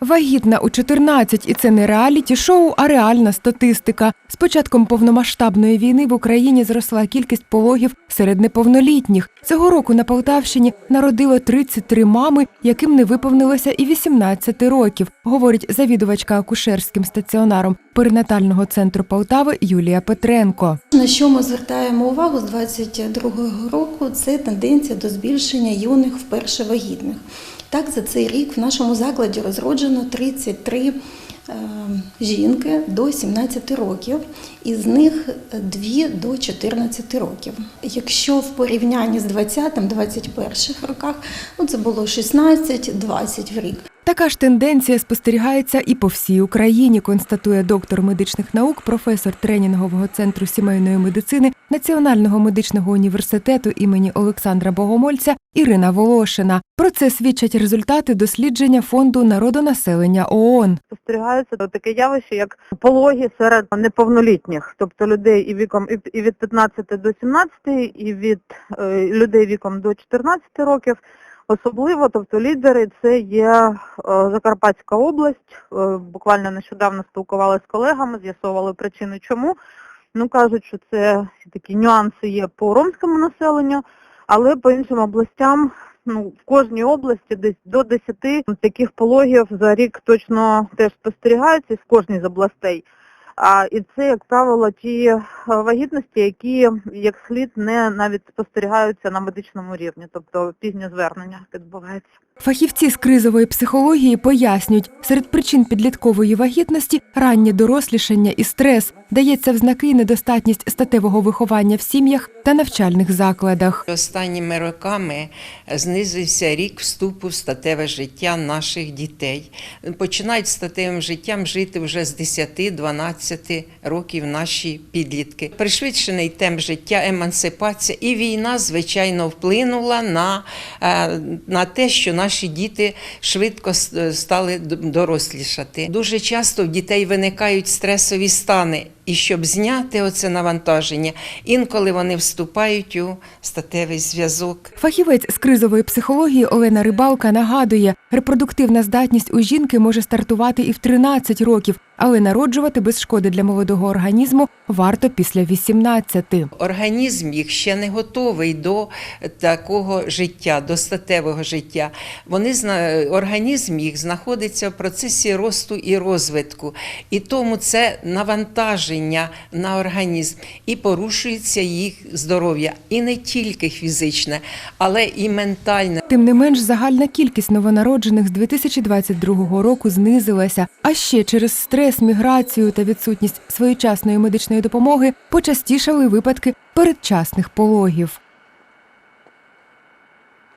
Вагітна у 14 – і це не реаліті-шоу, а реальна статистика. З початком повномасштабної війни в Україні зросла кількість пологів серед неповнолітніх. Цього року на Полтавщині народило 33 мами, яким не виповнилося і 18 років, говорить завідувачка акушерським стаціонаром перинатального центру Полтави Юлія Петренко. На що ми звертаємо увагу з 2022 року, це тенденція до збільшення юних вперше вагітних. Так, за цей рік в нашому закладі розроджено 33 е, жінки до 17 років, із них 2 до 14 років. Якщо в порівнянні з 20-21 роках, ну це було 16-20 в рік. Така ж тенденція спостерігається і по всій Україні, констатує доктор медичних наук, професор тренінгового центру сімейної медицини Національного медичного університету імені Олександра Богомольця Ірина Волошина. Про це свідчать результати дослідження фонду народонаселення ООН. спостерігається таке явище, як пологи серед неповнолітніх, тобто людей і віком і- і від 15 до 17, і від е, людей віком до 14 років. Особливо, тобто лідери, це є е, Закарпатська область. Е, буквально нещодавно спілкувалися з колегами, з'ясовували причини чому. Ну кажуть, що це такі нюанси є по ромському населенню, але по іншим областям ну, в кожній області десь до 10 таких пологів за рік точно теж спостерігаються в кожній з областей. А, і це, як правило, ті вагітності, які як слід не навіть спостерігаються на медичному рівні, тобто пізнє звернення відбувається. Фахівці з кризової психології пояснюють, серед причин підліткової вагітності раннє дорослішання і стрес дається в знаки недостатність статевого виховання в сім'ях та навчальних закладах. Останніми роками знизився рік вступу в статеве життя наших дітей. Починають статевим життям жити вже з 10-12 років наші підлітки. Пришвидшений темп життя, емансипація і війна, звичайно, вплинула на, е, на те, що наші діти швидко стали д- дорослішати. Дуже часто в дітей виникають стресові стани. І щоб зняти оце навантаження, інколи вони вступають у статевий зв'язок. Фахівець з кризової психології Олена Рибалка нагадує, репродуктивна здатність у жінки може стартувати і в 13 років, але народжувати без шкоди для молодого організму варто після 18. Організм їх ще не готовий до такого життя, до статевого життя. Вони організм їх знаходиться в процесі росту і розвитку, і тому це навантаження на організм і порушується їх здоров'я, і не тільки фізичне, але і ментальне. Тим не менш, загальна кількість новонароджених з 2022 року знизилася. А ще через стрес, міграцію та відсутність своєчасної медичної допомоги почастішали випадки передчасних пологів.